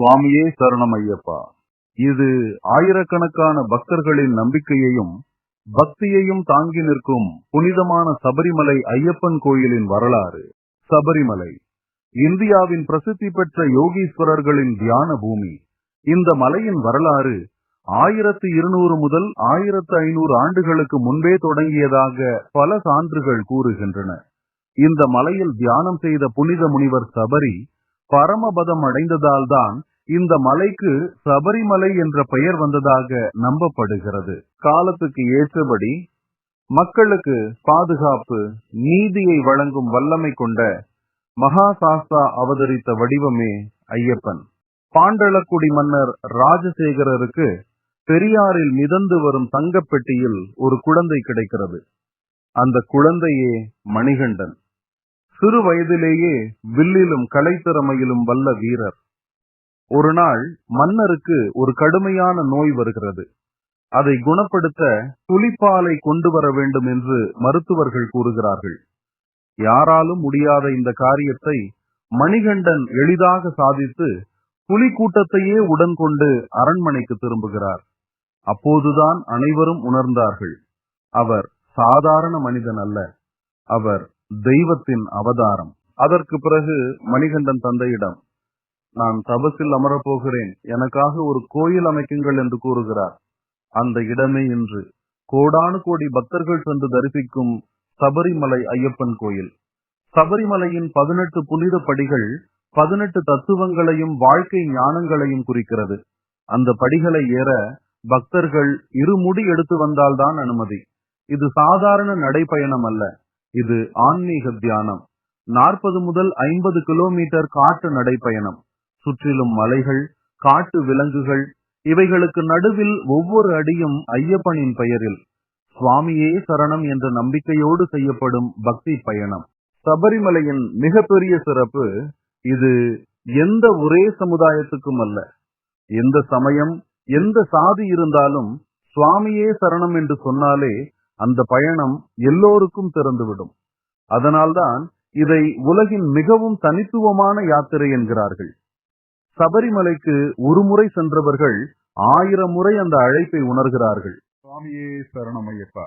சுவாமியே சரணம் ஐயப்பா இது ஆயிரக்கணக்கான பக்தர்களின் நம்பிக்கையையும் பக்தியையும் தாங்கி நிற்கும் புனிதமான சபரிமலை ஐயப்பன் கோயிலின் வரலாறு. சபரிமலை. இந்தியாவின் பிரசித்தி பெற்ற யோகீஸ்வரர்களின் தியான பூமி. இந்த மலையின் வரலாறு ஆயிரத்து இருநூறு முதல் ஆயிரத்து ஐநூறு ஆண்டுகளுக்கு முன்பே தொடங்கியதாக பல சான்றுகள் கூறுகின்றன. இந்த மலையில் தியானம் செய்த புனித முனிவர் சபரி பரமபதம் அடைந்ததால்தான் இந்த மலைக்கு சபரிமலை என்ற பெயர் வந்ததாக நம்பப்படுகிறது. காலத்துக்கு ஏற்றபடி மக்களுக்கு பாதுகாப்பு நீதியை வழங்கும் வல்லமை கொண்ட மகாசாஸ்தா அவதரித்த வடிவமே ஐயப்பன். பாண்டளக்குடி மன்னர் ராஜசேகரருக்கு பெரியாரில் மிதந்து வரும் தங்கப்பெட்டியில் ஒரு குழந்தை கிடைக்கிறது. அந்த குழந்தையே மணிகண்டன். சிறு வயதிலேயே வில்லிலும் கலைத்திறமையிலும் வல்ல வீரர். ஒரு நாள் மன்னருக்கு ஒரு கடுமையான நோய் வருகிறது. அதை குணப்படுத்த துளிப்பாலை கொண்டு வர வேண்டும் என்று மருத்துவர்கள் கூறுகிறார்கள். யாராலும் முடியாத இந்த காரியத்தை மணிகண்டன் எளிதாக சாதித்து புலி கூட்டத்தையே உடன் கொண்டு அரண்மனைக்கு திரும்புகிறார். அப்போதுதான் அனைவரும் உணர்ந்தார்கள். அவர் சாதாரண மனிதன் அல்ல. அவர் தெய்வத்தின் அவதாரம். அதற்கு பிறகு மணிகண்டன் தந்தையிடம் நான் தபசில் அமரப் போகிறேன் எனக்காக ஒரு கோயில் அமைக்குங்கள் என்று கூறுகிறார். அந்த இடமே இன்று கோடானு கோடி பக்தர்கள் சென்று தரிசிக்கும் சபரிமலை ஐயப்பன் கோயில். சபரிமலையின் பதினெட்டு புனித படிகள் பதினெட்டு தத்துவங்களையும் வாழ்க்கை ஞானங்களையும் குறிக்கிறது. அந்த படிகளை ஏற பக்தர்கள் இருமுடி எடுத்து வந்தால்தான் அனுமதி. இது சாதாரண நடைப்பயணம் அல்ல. இது ஆன்மீக தியானம். நாற்பது முதல் ஐம்பது கிலோமீட்டர் காட்டு நடைப்பயணம். சுற்றிலும் மலைகள் காட்டு விலங்குகள் இவைகளுக்கு நடுவில் ஒவ்வொரு அடியும் ஐயப்பனின் பெயரில். சுவாமியே சரணம் என்ற நம்பிக்கையோடு செய்யப்படும் பக்தி பயணம். சபரிமலையின் மிகப்பெரிய சிறப்பு இது எந்த ஒரே சமுதாயத்துக்கும் அல்ல. எந்த சமயம் எந்த சாதி இருந்தாலும் சுவாமியே சரணம் என்று சொன்னாலே அந்த பயணம் எல்லோருக்கும் திறந்துவிடும். அதனால்தான் இதை உலகின் மிகவும் தனித்துவமான யாத்திரை என்கிறார்கள். சபரிமலைக்கு ஒரு முறை சென்றவர்கள் ஆயிரம் முறை அந்த அழைப்பை உணர்கிறார்கள். சுவாமியே சரணமையப்பா